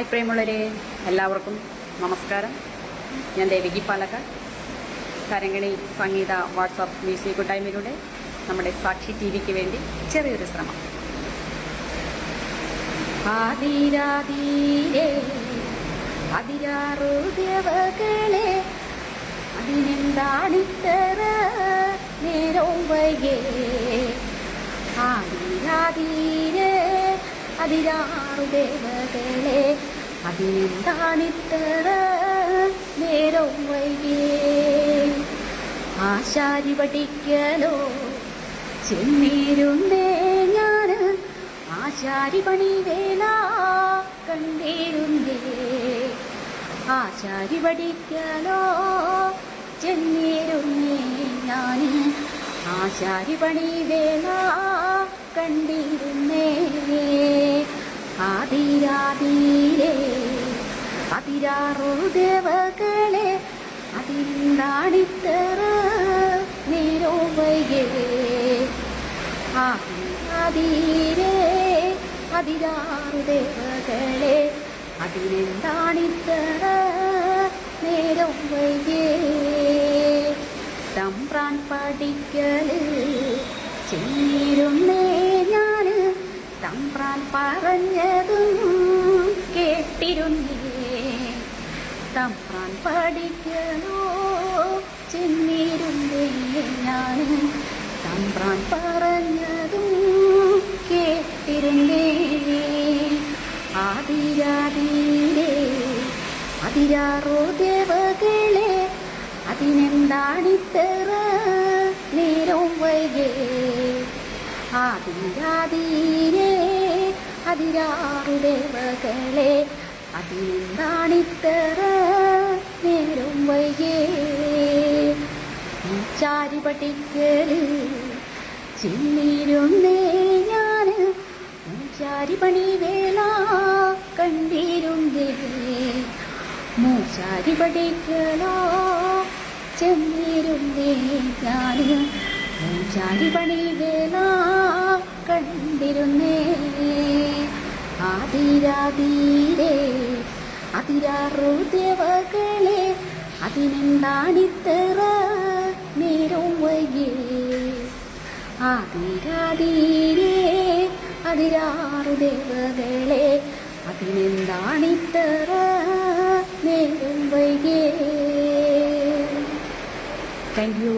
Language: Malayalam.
ഹായ് പ്രേമുള്ളവരെ എല്ലാവർക്കും നമസ്കാരം. ഞാൻ ദേവികി പാലക്കാട്. കരങ്ങളി സംഗീത വാട്സാപ്പ് മ്യൂസിക് കൂട്ടായ്മയിലൂടെ നമ്മുടെ സാക്ഷി ടി വിക്ക് വേണ്ടി ചെറിയൊരു ശ്രമം. ആദിരാതീരേ ദേവകളെ അതിരാറു ദേവകളെ അതിനെന്താണിത്തറ നേരം വൈകേ ആശാരി പഠിക്കലോ ചെന്നീരുന്നേ ഞാൻ ആശാരി പണി വേല കണ്ടിരുന്നേ. ആശാരി പഠിക്കലോ ചെന്നീരുന്നേ ഞാൻ ആശാരി പണി വേല കണ്ടിരുന്നേ. ആതിരാതീരേ അതിരാറു ദേവകളെ അതിനാണിത്തറ നേരോ അതിരാറുദേവകളെ അതിരെന്താണിത്തറ അതിരാറു ദേവകളെ അതിനെന്താണിത്തറ തമ്പ്രാൻ പഠിക്കൽ ചെന്നിരുന്നേ ഞാൻ തമ്പ്രാൻ പറഞ്ഞതും തമ്പ്രാൻ പഠിക്കണോ ചെന്നിരുന്നേ ഞാൻ തമ്പാൻ പറഞ്ഞതും കേട്ടിരുന്നേ. ആതിരാതീരേ അതിരാറോ ദേവകളെ അതിനെന്താണിത്തറ നേരം വൈകേ? ആതിരാതീരേ അതിരാറു ദേവകളെ അതിനെന്താണിത്തറ ചാരി പഠിക്കൽ ചിന്നിരുന്നേ ഞാൻ മൂച്ചാരി പണി വേല കണ്ടിരുന്നേ. മൂച്ചാരി പഠിക്കലോ ചെന്നിരുന്നേ ഞാൻ മൂച്ചാരി പണി വേല കണ്ടിരുന്നേ. ആതിരാതീരേ അതിരാറു ദേവകളെ അതിനെന്താണിത്തറ ആതിരാതീരേ അതിരാറു ദേവകളെ അതിനെന്താണിത്തറ നേരം വൈകേ താങ്ക് യു